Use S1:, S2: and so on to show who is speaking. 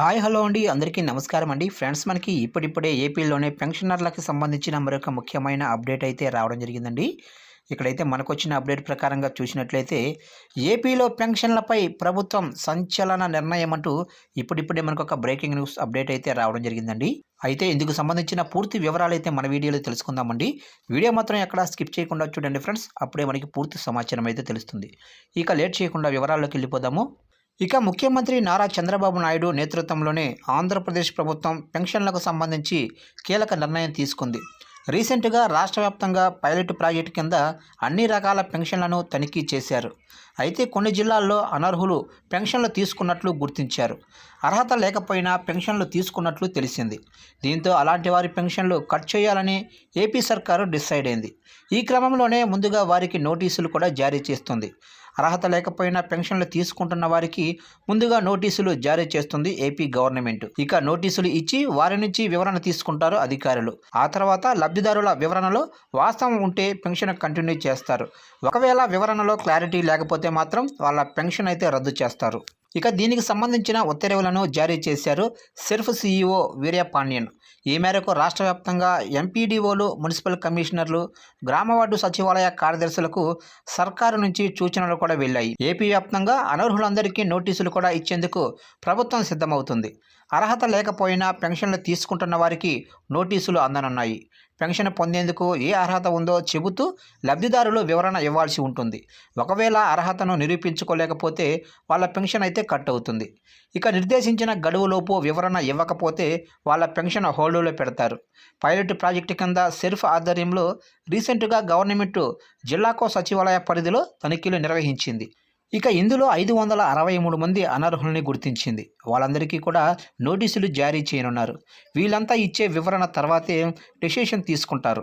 S1: Hi hello అండి. అందరికీ నమస్కారం అండి. ఫ్రెండ్స్ మనకి ఇప్పుడిప్పుడే ఏపీలోనే పెన్షనర్లకు సంబంధించిన మరొక ముఖ్యమైన అప్డేట్ అయితే రావడం జరిగిందండి. ఇక్కడైతే మనకు వచ్చిన అప్డేట్ ప్రకారంగా చూసినట్లయితే ఏపీలో పెన్షన్లపై ప్రభుత్వం సంచలన నిర్ణయం అంటూ ఇప్పుడిప్పుడే మనకు ఒక బ్రేకింగ్ న్యూస్ అప్డేట్ అయితే రావడం జరిగిందండి. అయితే ఇందుకు సంబంధించిన పూర్తి వివరాలు అయితే మన వీడియోలో తెలుసుకుందామండి. వీడియో మాత్రం ఎక్కడ స్కిప్ చేయకుండా చూడండి ఫ్రెండ్స్. అప్పుడే మనకి పూర్తి సమాచారం అయితే తెలుస్తుంది. ఇక లేట్ చేయకుండా వివరాల్లోకి వెళ్ళిపోదాము. ఇక ముఖ్యమంత్రి నారా చంద్రబాబు నాయుడు నేతృత్వంలోనే ఆంధ్రప్రదేశ్ ప్రభుత్వం పెన్షన్లకు సంబంధించి కీలక నిర్ణయం తీసుకుంది. రీసెంట్గా రాష్ట్ర వ్యాప్తంగా పైలట్ ప్రాజెక్టు కింద అన్ని రకాల పెన్షన్లను తనిఖీ చేశారు. అయితే కొన్ని జిల్లాల్లో అనర్హులు పెన్షన్లు తీసుకున్నట్లు గుర్తించారు. అర్హత లేకపోయినా పెన్షన్లు తీసుకున్నట్లు తెలిసింది. దీంతో అలాంటి వారి పెన్షన్లు కట్ చేయాలని ఏపీ సర్కారు డిసైడ్ అయింది. ఈ క్రమంలోనే ముందుగా వారికి నోటీసులు కూడా జారీ చేస్తుంది. అర్హత లేకపోయినా పెన్షన్లు తీసుకుంటున్న వారికి ముందుగా నోటీసులు జారీ చేస్తుంది ఏపీ గవర్నమెంట్. ఇక నోటీసులు ఇచ్చి వారి నుంచి వివరణ తీసుకుంటారు అధికారులు. ఆ తర్వాత లబ్ధిదారుల వివరణలో వాస్తవం ఉంటే పెన్షన్ కంటిన్యూ చేస్తారు. ఒకవేళ వివరణలో క్లారిటీ లేకపోతే మాత్రం వాళ్ళ పెన్షన్ అయితే రద్దు చేస్తారు. ఇక దీనికి సంబంధించిన ఉత్తర్వులను జారీ చేశారు సెర్ఫ్ సీఈఓ వీర్యపాండ్యన్ ఈ మేరకు రాష్ట్ర వ్యాప్తంగా ఎంపీడీఓలు మున్సిపల్ కమిషనర్లు గ్రామ వార్డు సచివాలయ కార్యదర్శులకు సర్కారు నుంచి సూచనలు కూడా వెళ్ళాయి. ఏపీ వ్యాప్తంగా అనర్హులందరికీ నోటీసులు కూడా ఇచ్చేందుకు ప్రభుత్వం సిద్ధమవుతుంది. అర్హత లేకపోయినా పెన్షన్లు తీసుకుంటున్న వారికి నోటీసులు అందనున్నాయి. పెన్షన్ పొందేందుకు ఏ అర్హత ఉందో చెబుతూ లబ్ధిదారులు వివరణ ఇవ్వాల్సి ఉంటుంది. ఒకవేళ అర్హతను నిరూపించుకోలేకపోతే వాళ్ళ పెన్షన్ అయితే కట్ అవుతుంది. ఇక నిర్దేశించిన గడువులోపు వివరణ ఇవ్వకపోతే వాళ్ళ పెన్షన్ హోల్డ్లో పెడతారు. పైలట్ ప్రాజెక్టు కింద సెర్ఫ్ ఆధ్వర్యంలో రీసెంట్గా గవర్నమెంట్ జిల్లాకో సచివాలయ పరిధిలో తనిఖీలు నిర్వహించింది. ఇక ఇందులో ఐదు వందల అరవై మూడు మంది అనర్హుల్ని గుర్తించింది. వాళ్ళందరికీ కూడా నోటీసులు జారీ చేయనున్నారు. వీళ్ళంతా ఇచ్చే వివరణ తర్వాతే డెసిషన్ తీసుకుంటారు.